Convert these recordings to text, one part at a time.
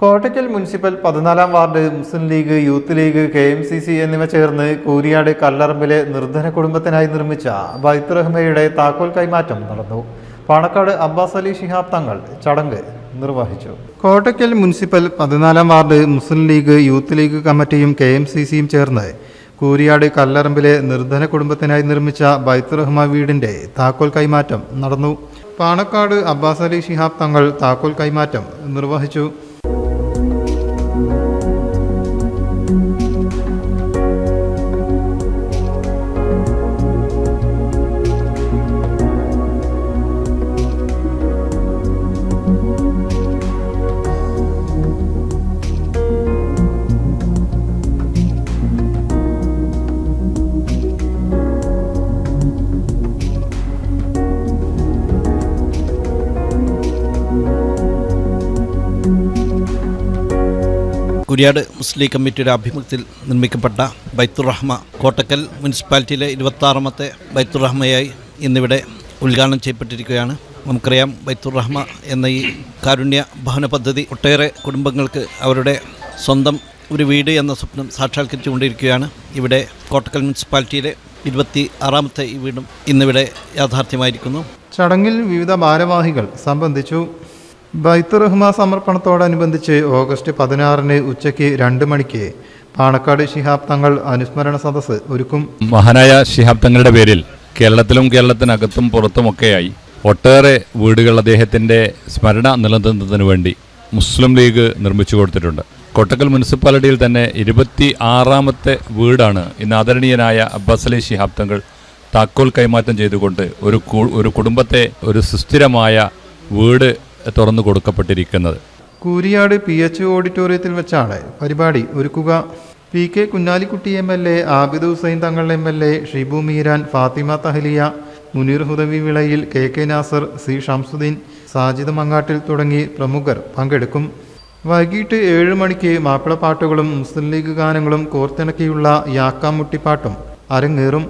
Kottakkal municipal പതിനാലാം ward Muslim League youth League K M C C എന്നിവ ചേർന്ന് കൂരിയാട് കല്ലറമ്പിലെ നിർധന കുടുംബത്തിനായി നിർമ്മിച്ച ബൈത്തുറഹ്മയുടെ താക്കോൽ കൈമാറ്റം നടന്നു. പാണക്കാട് അബ്ബാസ് അലി ശിഹാബ് തങ്ങൾ ചടങ്ങ് നിർവഹിച്ചു. കോട്ടയ്ക്കൽ മുനിസിപ്പൽ പതിനാലാം വാർഡ് മുസ്ലിം ലീഗ് യൂത്ത് ലീഗ് കമ്മിറ്റിയും കെ എം സി സിയും ചേർന്ന് കൂരിയാട് കല്ലറമ്പിലെ നിർധന കുടുംബത്തിനായി നിർമ്മിച്ച ബൈത്തുറഹ്മ വീടിന്റെ താക്കോൽ കൈമാറ്റം നടന്നു. പാണക്കാട് അബ്ബാസ് അലി ശിഹാബ് തങ്ങൾ താക്കോൽ കൈമാറ്റം നിർവഹിച്ചു. കുരിയാട് മുസ്ലിം കമ്മിറ്റിയുടെ ആഭിമുഖ്യത്തിൽ നിർമ്മിക്കപ്പെട്ട ബൈത്തുറഹ്മ കോട്ടക്കൽ മുനിസിപ്പാലിറ്റിയിലെ ഇരുപത്താറാമത്തെ ബൈത്തുറഹ്മയായി ഇന്നിവിടെ ഉദ്ഘാടനം ചെയ്യപ്പെട്ടിരിക്കുകയാണ്. നമുക്കറിയാം ബൈത്തുറഹ്മ എന്ന ഈ കാരുണ്യ ഭവന പദ്ധതി ഒട്ടേറെ കുടുംബങ്ങൾക്ക് അവരുടെ സ്വന്തം ഒരു വീട് എന്ന സ്വപ്നം സാക്ഷാത്കരിച്ചുകൊണ്ടിരിക്കുകയാണ്. ഇവിടെ കോട്ടക്കൽ മുനിസിപ്പാലിറ്റിയിലെ ഇരുപത്തി ആറാമത്തെ ഈ വീടും ഇന്നിവിടെ യാഥാർത്ഥ്യമായിരിക്കുന്നു. ചടങ്ങിൽ വിവിധ ഭാരവാഹികൾ സംബന്ധിച്ചു ബൈത്ത് റഹ്മ സമർപ്പണത്തോടനുബന്ധിച്ച് ഓഗസ്റ്റ് പതിനാറിന് ഉച്ചയ്ക്ക് രണ്ട് മണിക്ക് പാണക്കാട് ശിഹാബ് തങ്ങൾ അനുസ്മരണ സദസ്സ് ഒരുക്കും. മഹാനായ ശിഹാബ് തങ്ങളുടെ പേരിൽ കേരളത്തിലും കേരളത്തിനകത്തും പുറത്തുമൊക്കെയായി ഒട്ടേറെ വീടുകൾ അദ്ദേഹത്തിന്റെ സ്മരണ നിലനിർത്തുന്നതിന് വേണ്ടി മുസ്ലിം ലീഗ് നിർമ്മിച്ചു കൊടുത്തിട്ടുണ്ട്. കൊട്ടക്കൽ മുനിസിപ്പാലിറ്റിയിൽ തന്നെ ഇരുപത്തി ആറാമത്തെ വീടാണ് ഇന്ന് ആദരണീയനായ അബ്ബാസ് അലി ശിഹാബ് തങ്ങൾ താക്കോൽ കൈമാറ്റം ചെയ്തുകൊണ്ട് ഒരു ഒരു കുടുംബത്തെ ഒരു സുസ്ഥിരമായ വീട് തുറന്നു കൊടുക്കപ്പെട്ടിരിക്കുന്നത്. കൂരിയാട് പി എച്ച് ഓഡിറ്റോറിയത്തിൽ വെച്ചാണ് പരിപാടി ഒരുക്കുക. P K Kunhalikutty M L A Abid Hussain Thangal M L A Shibu Meeran Fathima Thahiliya Muneer Hudavi Vilayil K K Nasar C Shamsuddin Sajid Mangattil തുടങ്ങി പ്രമുഖർ പങ്കെടുക്കും. വൈകിട്ട് ഏഴ് മണിക്ക് മാപ്പിളപ്പാട്ടുകളും മുസ്ലിം ലീഗ് ഗാനങ്ങളും കോർത്തിണക്കിയുള്ള യാക്കാമുട്ടിപ്പാട്ടും അരങ്ങേറും.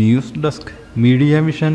News desk media vision